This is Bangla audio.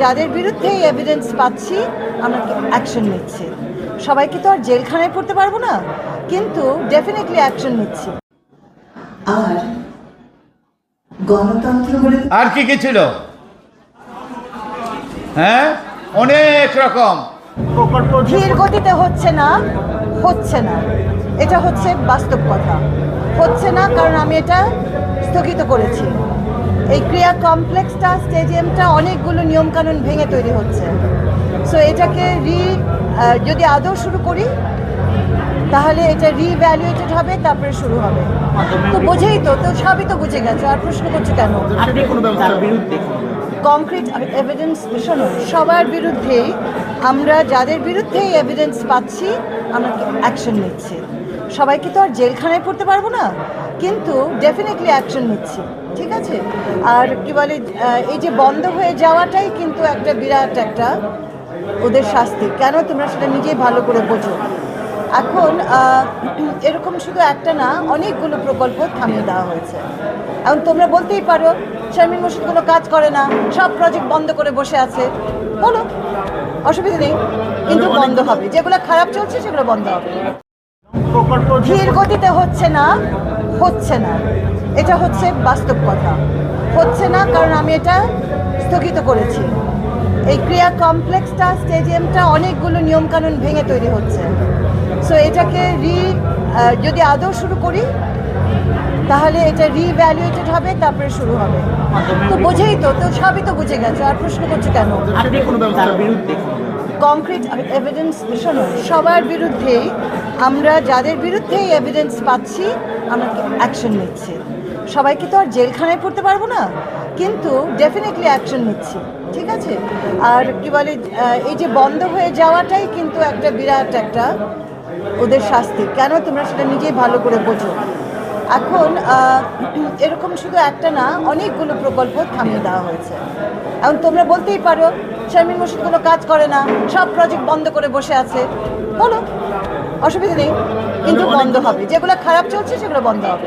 যাদের বিরুদ্ধে এভিডেন্স পাচ্ছি আমরা অ্যাকশন নিচ্ছি। সবাইকে তো আর জেলখানায় পড়তে পারব না কিন্তু ডেফিনেটলি অ্যাকশন নিচ্ছি। আর গণতন্ত্র বলে আর কি কি ছিল? হ্যাঁ? অনেক রকম। ধীর গতিতে হচ্ছে না হচ্ছে না। এটা হচ্ছে বাস্তব কথা। হচ্ছে না কারণ আমি এটা স্থগিত করেছি। এই ক্রিয়া কমপ্লেক্সটা স্টেডিয়ামটা অনেকগুলো নিয়মকানুন ভেঙে তৈরি হচ্ছে। সো এটাকে রি যদি আদৌ শুরু করি তাহলে এটা রিভ্যালুয়েটেড হবে তারপরে শুরু হবে। তো বোঝেই তো তো সবই তো বুঝে গেছো আর প্রশ্ন করছ কেন? কংক্রিট এভিডেন্স শোনো সবার বিরুদ্ধেই আমরা যাদের বিরুদ্ধেই এভিডেন্স পাচ্ছি আমরা অ্যাকশন নিচ্ছি। সবাইকে তো আর জেলখানায় পড়তে পারব না কিন্তু ডেফিনেটলি অ্যাকশন নিচ্ছি। ঠিক আছে? আর কি বলে এই যে বন্ধ হয়ে যাওয়াটাই কিন্তু একটা বিরাট একটা ওদের শাস্তি। কেন তোমরা সেটা নিজেই ভালো করে বোঝো? এখন এরকম শুধু একটা না, অনেকগুলো প্রকল্প থামিয়ে দেওয়া হয়েছে। এখন তোমরা বলতেই পারো, শারমিন মুর্শিদ কোনো কাজ করে না, সব প্রজেক্ট বন্ধ করে বসে আছে। বলো, অসুবিধা নেই, কিন্তু বন্ধ হবে। যেগুলো খারাপ চলছে, সেগুলো বন্ধ হবে। প্রকল্প ধীর গতিতে হচ্ছে না হচ্ছে না। এটা হচ্ছে বাস্তব কথা। হচ্ছে না কারণ আমি এটা স্থগিত করেছি। এই ক্রিয়া কমপ্লেক্সটা স্টেডিয়ামটা অনেকগুলো নিয়মকানুন ভেঙে তৈরি হচ্ছে। সো এটাকে রি যদি আদৌ শুরু করি তাহলে এটা রিভ্যালুয়েটেড হবে তারপরে শুরু হবে। তো বোঝেই তো তো সবই তো বুঝে গেছে আর প্রশ্ন করছে কেন? আপনি কোনো ব্যবস্থার বিরুদ্ধে? কংক্রিট এভিডেন্স সবার বিরুদ্ধেই আমরা, যাদের বিরুদ্ধেই এভিডেন্স পাচ্ছি, আমরা অ্যাকশন নিচ্ছি। সবাইকে তো আর জেলখানায় পড়তে পারব না, কিন্তু ডেফিনেটলি অ্যাকশন নিচ্ছি, ঠিক আছে? আর কি বলে এই যে বন্ধ হয়ে যাওয়াটাই কিন্তু একটা বিরাট একটা ওদের শাস্তি। কেন তোমরা সেটা নিজেই ভালো করে বোঝো? এখন এরকম শুধু একটা না, অনেকগুলো প্রকল্প থামিয়ে দেওয়া হয়েছে। এখন তোমরা বলতেই পারো, শারমিন মুর্শিদ কোনো কাজ করে না, সব প্রজেক্ট বন্ধ করে বসে আছে। বলো অসুবিধা নেই, কিন্তু বন্ধ হবে। যেগুলো খারাপ চলছে, সেগুলো বন্ধ হবে।